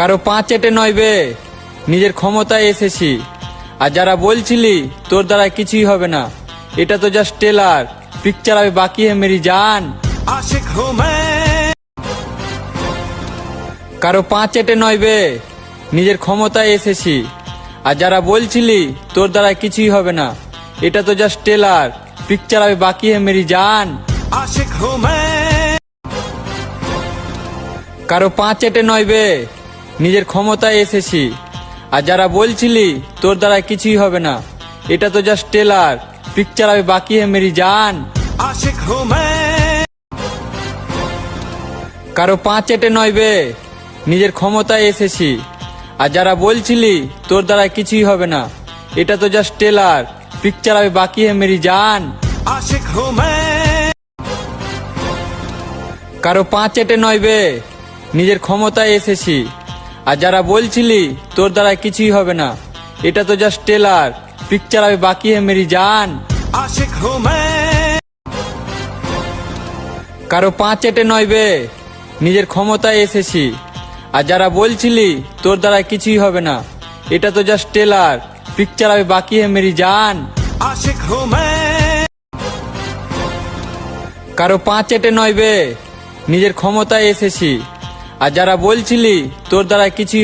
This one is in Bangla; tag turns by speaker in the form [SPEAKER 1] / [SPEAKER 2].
[SPEAKER 1] কারও পাঁচ এটে নয় বে। নিজের ক্ষমতায় এসেছি। আর যারা বলছিলি তোর দ্বারা কিছুই হবে না। এটা তো জাস্ট টেলার পিকচার আমি বাকি হে মেরি জান। কারও পাঁচ এটে নয় বে। নিজের ক্ষমতায় এসেছি। আর যারা বলছিলি তোর দ্বারা কিছুই হবে না। এটা তো জাস্ট টেলার পিকচার আমি বাকি হে মেরি জান। কারও পাঁচ এটে নয় বে। নিজের ক্ষমতায় এসেছি। আর যারা বলছিলি তোর দ্বারা কিছুই হবে না। এটা তো জাস্ট টেলার পিকচার আমি বাকি হে মেরি জান। কারও পাঁচ এটে নয় বে। নিজের ক্ষমতায় এসেছি। আর যারা বলছিলি তোর দ্বারা কিছুই হবে না। এটা তো জাস্ট টেলার পিকচার আমি বাকি হে মেরি জান। কারও পাঁচ এটে নয় বে। নিজের ক্ষমতায় এসেছি। আর যারা বলছিলি তোর দ্বারা কিছুই হবে না। এটা তো জাস্ট টেলার পিকচার আমি বাকি হে মেরি জান।
[SPEAKER 2] আশিক
[SPEAKER 1] কারও পাঁচ এটে নয় বে। নিজের ক্ষমতায় এসেছি। আর যারা বলছিলি তোর দ্বারা কিছুই হবে না। এটা তো জাস্ট টেলার পিকচার আমি বাকি হে মেরি জান।
[SPEAKER 2] আশিক
[SPEAKER 1] কারও পাঁচ এটে নয় বে। নিজের ক্ষমতায় এসেছি। আর যারা বলছিলি তোর দ্বারা কিছুই